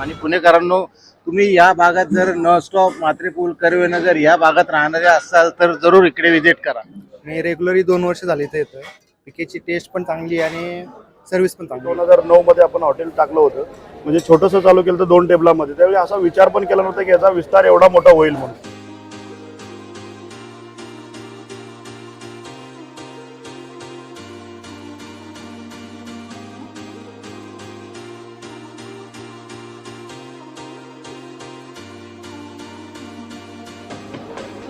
आणि पुणेकरांनो तुम्ही या भागात जर न स्टॉप मात्रे पूल कर्वेनगर या भागात राहणारे असाल तर जरूर इकडे विजिट करा. मी रेग्युलरली दोन वर्ष झाली इथे येतोय. पिकेची टेस्ट पण चांगली आहे आणि सर्व्हिस पण चांगली दोन हजार नऊ मध्ये आपण हॉटेल टाकलं होतं. म्हणजे छोटंसं चालू केलं तर दोन टेबलामध्ये त्यावेळी असा विचार पण केला नव्हता की याचा विस्तार एवढा मोठा होईल म्हणून.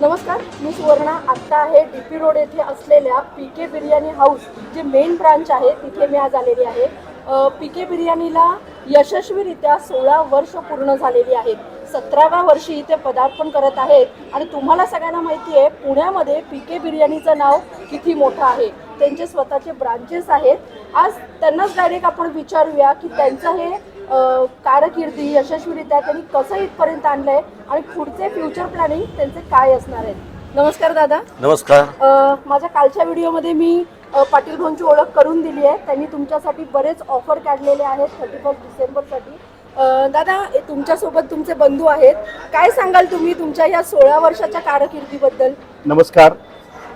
नमस्कार मी सुवर्णा. आत्ता आहे डी पी रोड येथे असलेल्या पी के बिर्याणी हाऊस जे मेन ब्रांच आहे तिथे मी आज आलेली आहे. पी के बिर्याणीला यशस्वीरित्या सोळा वर्ष पूर्ण झालेली आहेत. सतराव्या वर्षी इथे पदार्पण करत आहेत. आणि तुम्हाला सगळ्यांना माहिती आहे पुण्यामध्ये पी के बिर्याणीचं नाव किती मोठं आहे. त्यांचे स्वतःचे ब्रांचेस आहेत. आज त्यांनाच डायरेक्ट आपण विचारूया की त्यांचं हे कारकिर्दी यशस्वीरित्या त्यांनी कसं इथपर्यंत आणलंय आणि पुढचे फ्युचर प्लॅनिंग त्यांचे काय असणार आहेत? नमस्कार दादा. नमस्कार. अ, माझ्या कालच्या व्हिडिओमध्ये मी पाटील भाऊंची ओळख करून दिली आहे. त्यांनी तुमच्यासाठी बरेच ऑफर काढलेले आहेत थर्टी फर्स्ट डिसेंबरसाठी दादा तुमच्यासोबत तुमचे बंधू आहेत. काय सांगाल तुम्ही तुमच्या या सोळा वर्षाच्या कारकिर्दीबद्दल? नमस्कार.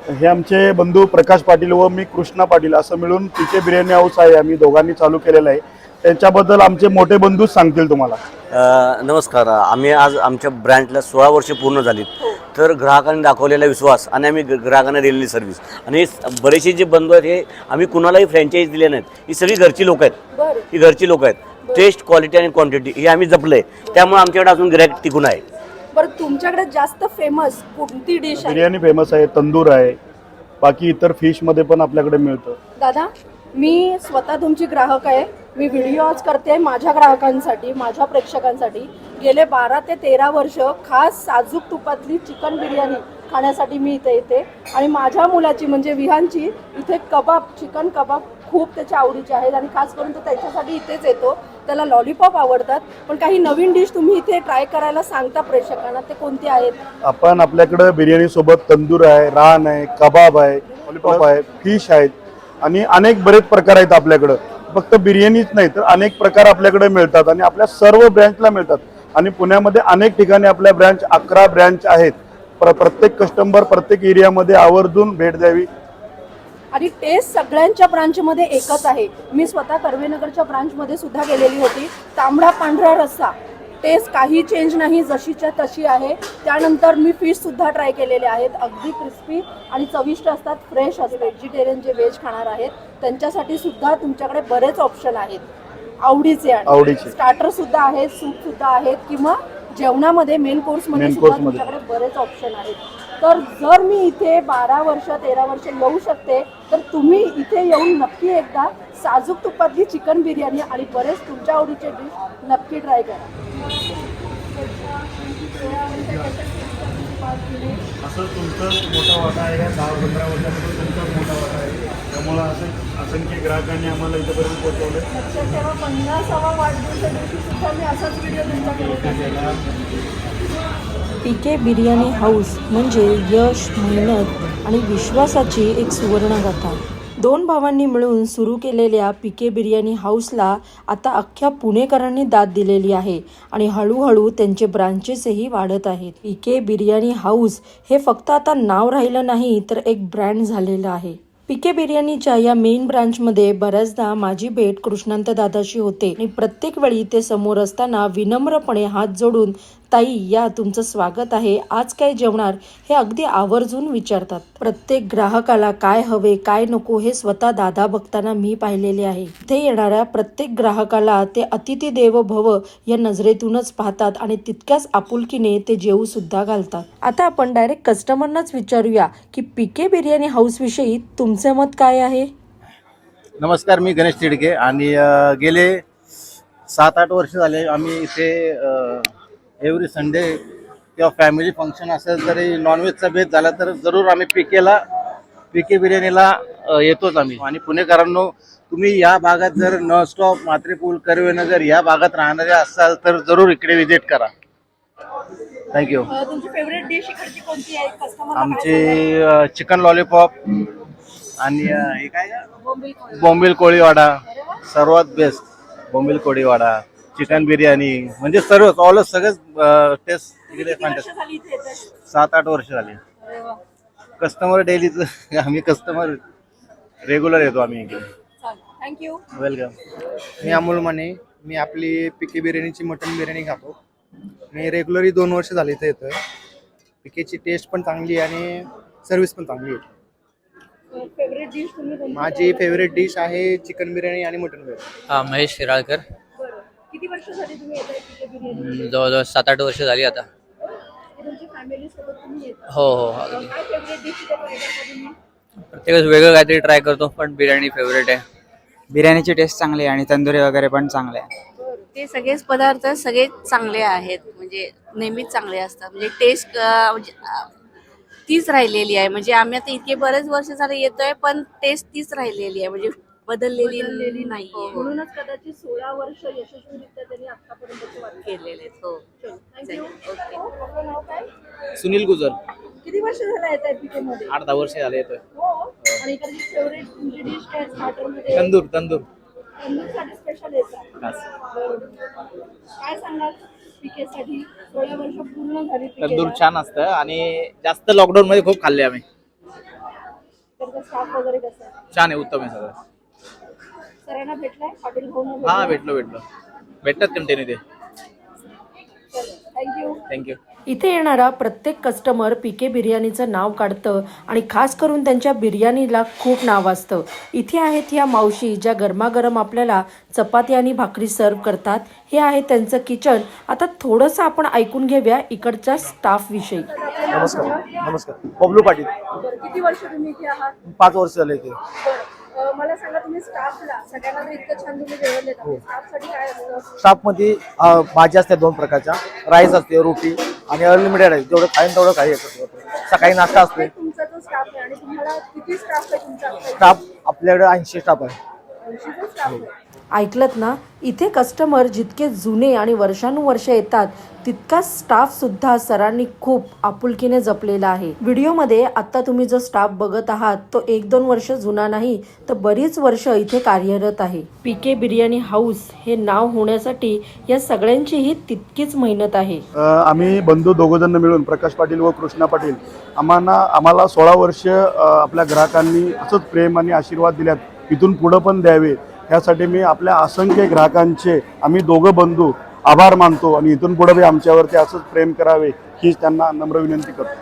हे आमचे बंधू प्रकाश पाटील व मी कृष्णा पाटील असं मिळून पीके बिर्याणी हाऊस आहे. आम्ही दोघांनी चालू केलेलं आहे. त्याच्याबद्दल आमचे मोठे बंधूच सांगतील तुम्हाला. अ, नमस्कार. आम्ही आज आमच्या ब्रँडला सोळा वर्षे पूर्ण झालीत. तर ग्राहकांनी दाखवलेला विश्वास आणि आम्ही ग- ग्राहकांना दिलेली सर्व्हिस आणि स- बरेचसे जे बंधू आहेत हे आम्ही कुणालाही फ्रँचाईज दिले नाहीत. ही सगळी घरची लोक आहेत. ही घरची लोक आहेत. टेस्ट क्वालिटी आणि क्वांटिटी हे आम्ही जपलंय. त्यामुळे आमच्याकडे अजून गिरायक टिकून आहे. बरं तुमच्याकडे जास्त फेमस कोणती डिश आहे? बिर्याणी फेमस आहे तंदूर आहे. बाकी इतर फिशमध्ये पण आपल्याकडे मिळतं. दादा मी स्वतः तुमची ग्राहक आहे. मी व्हिडिओ आज करते माझ्या ग्राहकांसाठी माझ्या प्रेक्षकांसाठी. गेले बारा ते तेरा वर्ष खास साजूक तुपातली चिकन बिर्याणी खाण्यासाठी मी इथे येते. आणि माझ्या मुलाची म्हणजे विहानची इथे कबाब चिकन कबाब खूप त्याच्या आवडीचे आहेत. आणि खास करून तो त्याच्यासाठी इथेच येतो. त्याला लॉलीपॉप आवडतात. पण काही नवीन डिश तुम्ही इथे ट्राय करायला सांगता प्रेक्षकांना ते कोणते आहेत? आपण आपल्याकडे बिर्याणी सोबत तंदूर आहे रान आहे कबाब आहे लॉलीपॉप आहे फिश आहेत. आणि अनेक बरेच प्रकार आहेत आपल्याकडं. फक्त बिर्याणीच नाही तर अनेक प्रकार आपल्याकडे मिळतात आणि आपल्या सर्व ब्रँचला मिळतात. आणि पुण्यामध्ये अनेक ठिकाणी आपल्या ब्रँच अकरा ब्रँच आहेत. प्र प्रत्येक कस्टमर प्रत्येक एरियामध्ये आवर्जून भेट द्यावी. आणि टेस्ट सगळ्यांच्या ब्रांचमध्ये एकच आहे. मी स्वतः कर्वेनगरच्या ब्रांचमध्ये सुद्धा गेलेली होती. तांबडा पांढरा रस्सा. टेस्ट काही चेंज नाही जशीच्या तशी आहे. त्यानंतर मी फिश सुद्धा ट्राय केलेले आहेत. अगदी क्रिस्पी आणि चविष्ट असतात. फ्रेश असतात. व्हेजिटेरियन जे व्हेज खाणार आहेत. त्यांच्यासाठी सुद्धा तुमच्याकडे बरेच ऑप्शन आहेत. आवडीचे आणि आवडीचे. स्टार्टर सुद्धा आहेत सूप सुद्धा आहेत किंवा जेवणामध्ये मेन कोर्समध्ये Main सुद्धा मध्ये. तुमच्याकडे बरेच ऑप्शन आहेत. तर जर मी इथे बारा वर्ष तेरा वर्ष येऊ शकते तर तुम्ही इथे येऊन नक्की एकदा साजूक तुपातली चिकन बिर्याणी आणि बरेच तुमच्या आवडीचे डिश नक्की ट्राय करा. असं तुमचं मोठा वाटा आहे दहा पंधरा वर्षापासून तुमचा मोठा वाटा आहे. त्यामुळं असं असंख्य ग्राहकांनी आम्हाला इथंपर्यंत पोहोचवलं लक्षात ठेवा पन्नासावा वाढदिवसा दिवशी सुद्धा मी असाच व्हिडिओ तुमच्याकडे पी के बिर्याणी हाऊस म्हणजे यश मेहनत आणि विश्वासाची एक सुवर्णगाथा. दोन भावांनी मिळून सुरू केलेल्या पी के बिर्याणी हाऊसला आता अख्ख्या पुणेकरांनी दाद दिलेली आहे आणि हळूहळू त्यांचे ब्रांचेसही वाढत आहेत. पी के बिर्याणी हाऊस हे फक्त आता नाव राहिलं नाही तर एक ब्रँड झालेलं आहे. पी के बिर्याणीच्या या मेन ब्रांचमध्ये बऱ्याचदा माझी भेट कृष्णांत दादाशी होते. आणि प्रत्येक वेळी ते समोर असताना विनम्रपणे हात जोडून ताई या तुमचं स्वागत आहे. आज काय जेवणार? हे अगदी आवर्जून विचारतात. प्रत्येक ग्राहकाला काय हवे काय नको हे स्वतः दादा बघताना मी पाहिलेले आहे. इथे येणाऱ्या प्रत्येक ग्राहकाला ते अतिथी देव भव या नजरेतूनच पाहतात आणि तितक्याच आपुलकीने ते जेवू सुद्धा घालतात. आता आपण डायरेक्ट कस्टमरनाच विचारूया की पीके बिर्याणी हाऊस विषयी तुमचे मत काय आहे? नमस्कार मी गणेश तिडके आणि गेले सात आठ वर्ष झाले आम्ही इथे एव्हरी संडे किंवा फॅमिली फंक्शन असेल तरी नॉनव्हेजचा बेत झाला तर जरूर आम्ही पिकेला पिके बिर्याणीला येतोच आम्ही. आणि पुणेकरांनो तुम्ही या भागात जर न स्टॉप मात्रे पूल कर्वेनगर या भागात राहणारे असाल तर जरूर इकडे विजिट करा. थँक्यू आमचे चिकन लॉलीपॉप आणि हे काय का? बोंबील कोळीवाडा. सर्वात बेस्ट बोंबील कोळीवाडा. चिकन बिर्याणी म्हणजे सर्वच ऑल सगळंच टेस्ट इकडे येताय? सात आठ वर्ष झाली. कस्टमर डेलीच आम्ही कस्टमर रेग्युलर येतो आम्ही इकडे. थँक्यू वेलकम मी अमोल माने मी आपली पिके बिर्याणीची मटन बिर्याणी खातो. मी रेग्युलरली दोन वर्ष झाले इथे येतोय. पिकेची टेस्ट पण चांगली आहे आणि सर्व्हिस पण चांगली आहे. फेवरेट डिश तुम्ही कोणती माझी फेवरेट डिश आहे चिकन बिर्याणी आणि मटन बिर्याणी. हा महेश शिराळकर किती वर्ष झाली तुम्ही येताय बिर्याणी जवळजवळ सात आठ वर्ष झाली आता. हे तुमची फॅमिली सोबत तुम्ही येता? हो हो अगदी काय फेवरेट डिश प्रत्येकच वेगळं काहीतरी ट्राय करतो पण बिर्याणी फेवरेट आहे. बिर्याणीची टेस्ट चांगली आहे आणि तंदुरी वगैरे पण चांगले आहे. ते सगळेच पदार्थ सगळे चांगले आहेत म्हणजे नेहमीच चांगले असतात. म्हणजे टेस्ट म्हणजे तीच राहिलेली आहे. म्हणजे आम्ही आता इतके बरेच वर्ष झाले येतोय पण टेस्ट तीच राहिलेली आहे. म्हणजे बदललेली नाही. हो, म्हणूनच कदाचित सोळा वर्ष यशस्वीरित्या त्यांनी आतापर्यंतचे वाटले केलेले आहेत. हो. काय? सुनील गुजर. किती वर्ष झालं येत आहे पिके मध्ये आठ दहा वर्ष झाले येतोय. हो आणि इकडची फेवरेट तुमची डिश काय स्टार्टरमध्ये तंदूर तंदूर. तंदूरसाठी स्पेशल येतात. काय सांगाल? पिके साठी सोळा वर्ष पूर्ण झाली तंदूर. छान असतं आणि जास्त लॉकडाऊन मध्ये खूप खाल्ले आम्ही. छान आहे उत्तम आहे सगळं. सरांना भेटलाय? पाटील भाऊना हा भेटलो भेटलो. भेटतात कंटिन्यू ते. थँक्यू थँक्यू इथे येणारा प्रत्येक कस्टमर पीके बिर्याणीचं नाव काढतं आणि खास करून त्यांच्या बिर्याणीला खूप नाव असतं. इथे आहेत या मावशी ज्या गरमागरम आपल्याला चपाती आणि भाकरी सर्व करतात. हे आहे त्यांचं किचन आता थोडंसं आपण ऐकून घेऊया इकडच्या स्टाफविषयी नमस्कार नमस्कार. बबलू पाटील. किती वर्ष तुम्ही इथे आहात? पाच वर्ष झाले इथे. मला सांगा तुम्ही स्टाफला सगळ्यांना इतकं छान तुम्ही जेवण देता. स्टाफसाठी काय असतं? स्टाफमध्ये अ, भाज्या असतात दोन प्रकारच्या. राईस असते रोटी आणि अनलिमिटेड आहे. जेवढं खाईन तेवढं काही सकाळी नाश्ता असते तुमचा स्टाफ आहे आणि तुम्हाला किती स्टाफ आहे तुमचा? स्टाफ आपल्याकडे ऐंशी स्टाफ आहे. ऐंशीचा स्टाफ आहे. ऐकलत ना इथे कस्टमर जितके जुने आणि वर्षानुवर्ष येतात तितका स्टाफ सुद्धा सरांनी खूप आपुलकीने जपलेला आहे. व्हिडिओमध्ये आता तुम्ही जो स्टाफ बघत आहात तो एक दोन वर्ष जुना नाही तर बरीच वर्ष इथे कार्यरत आहे. पीके बिर्याणी हाऊस हे नाव होण्यासाठी या सगळ्यांचीही तितकीच मेहनत आहे. आम्ही बंधू दोघंजण मिळून प्रकाश पाटील व कृष्णा पाटील आम्हाला आम्हाला सोळा वर्ष आपल्या ग्राहकांनी असंच प्रेम आणि आशीर्वाद दिल्यात. इथून पुढं पण द्यावे. ह्यासाठी मी आपल्या असंख्य ग्राहकांचे आम्ही दोघं बंधू आभार मानतो आणि इथून पुढे बी आमच्यावरती असंच प्रेम करावे हीच त्यांना नम्र विनंती करतो.